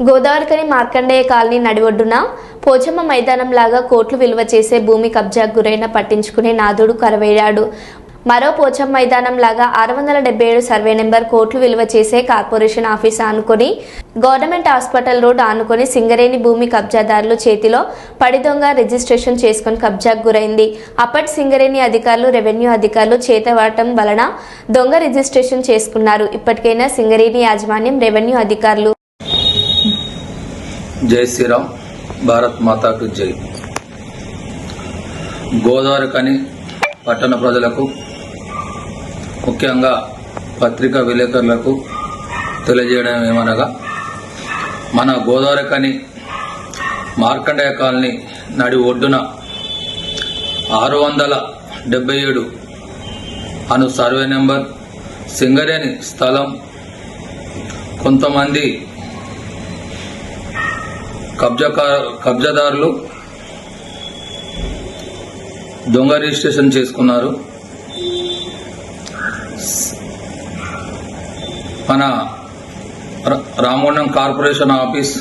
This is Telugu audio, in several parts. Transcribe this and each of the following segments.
గోదావరికని మార్కండేయ కాలనీ నడిఒడ్డున పోచమ్మ మైదానం లాగా కోట్లు విలువ చేసే భూమి కబ్జా గురైన పట్టించుకునే నాదుడు కరవేడాడు మరో పోచమ్మ మైదానం లాగా ఆరు వందల డెబ్బై ఏడు సర్వే నెంబర్ కోట్లు విలువ చేసే కార్పొరేషన్ ఆఫీస్ ఆనుకొని గవర్నమెంట్ హాస్పిటల్ రోడ్ ఆనుకొని సింగరేణి భూమి కబ్జాదారులు చేతిలో పడి దొంగ రిజిస్ట్రేషన్ చేసుకుని కబ్జాకు గురైంది. అప్పటి సింగరేణి అధికారులు రెవెన్యూ అధికారులు చేతవాటం వలన దొంగ రిజిస్ట్రేషన్ చేసుకున్నారు. ఇప్పటికైనా సింగరేణి యాజమాన్యం రెవెన్యూ అధికారులు జై శ్రీరామ్ భారత్ మాతాకు జై. గోదావరి కని పట్టణ ప్రజలకు ముఖ్యంగా పత్రికా విలేకరులకు తెలియజేయడం ఏమనగా మన గోదావరి కని మార్కండేయ కాలనీ నడి ఒడ్డున ఆరు వందల డెబ్బై ఏడు అను సర్వే నెంబర్ సింగరేణి స్థలం కొంతమంది కబ్జా కబ్జాదారులు దొంగ రిజిస్ట్రేషన్ చేసుకున్నారు. మన రామగుండం కార్పొరేషన్ ఆఫీస్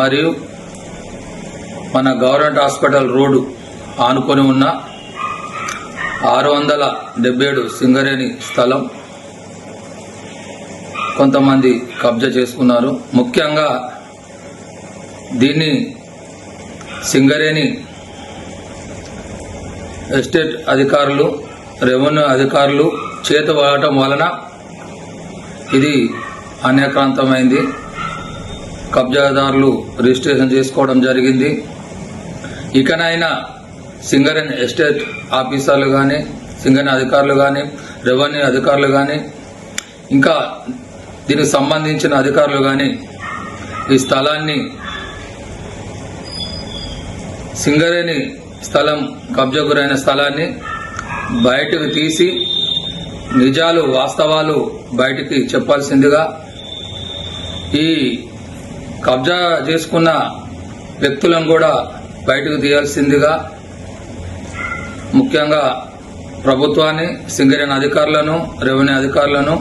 మరియు మన గవర్నమెంట్ హాస్పిటల్ రోడ్డు ఆనుకొని ఉన్న ఆరు వందల డెబ్బై ఏడు సింగరేణి స్థలం కొంతమంది కబ్జా చేసుకున్నారు. ముఖ్యంగా దీన్ని సింగరేణి ఎస్టేట్ అధికారులు రెవెన్యూ అధికారులు చేత వాడటం వలన ఇది అన్యాక్రాంతమైంది. కబ్జాదారులు రిజిస్ట్రేషన్ చేసుకోవడం జరిగింది. ఇకనైనా సింగరేణి ఎస్టేట్ ఆఫీసర్లు కానీ సింగరేణి అధికారులు కానీ రెవెన్యూ అధికారులు కానీ ఇంకా దీనికి సంబంధించిన అధికారులు కానీ ఈ స్థలాన్ని సింగరేణి స్థలం కబ్జా గురైన స్థలాన్ని బయటకు తీసి నిజాలు వాస్తవాలు బయటికి చెప్పాల్సిందిగా ఈ కబ్జా చేసుకున్న వ్యక్తులను కూడా బయటకు తీయాల్సిందిగా ముఖ్యంగా ప్రభుత్వాన్ని సింగరేణి అధికారులను రెవెన్యూ అధికారులను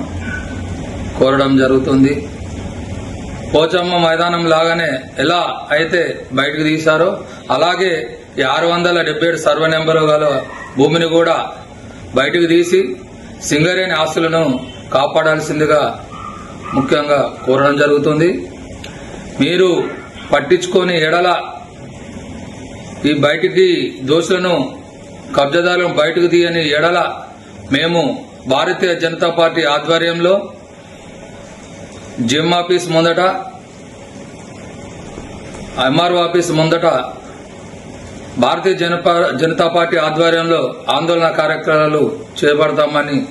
కోరడం జరుగుతుంది. పోచమ్మ మైదానం లాగానే ఎలా అయితే బయటకు తీశారో అలాగే ఈ ఆరు వందల డెబ్బై ఏడు సర్వ నెంబరు గల భూమిని కూడా బయటకు తీసి సింగరేణి ఆస్తులను కాపాడాల్సిందిగా ముఖ్యంగా కోరడం జరుగుతుంది. మీరు పట్టించుకొని ఎడల ఈ బయటికి దోషులను కబ్జాదారులను బయటకు తీయని ఎడల మేము భారతీయ జనతా పార్టీ ఆధ్వర్యంలో జిమ్ ఆఫీస్ ముందట ఎంఆర్ఓ ఆఫీస్ ముందట భారతీయ జనపా జనతా పార్టీ ఆధ్వర్యంలో ఆందోళన కార్యక్రమాలు చేపడతామని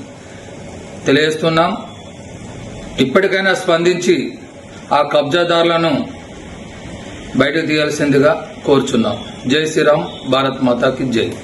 తెలియజేస్తున్నాం. ఇప్పటికైనా స్పందించి ఆ కబ్జాదారులను బయటకు తీయాల్సిందిగా కోరుచున్నాం. జై శ్రీరామ్ భారత్ మాతాకి జై.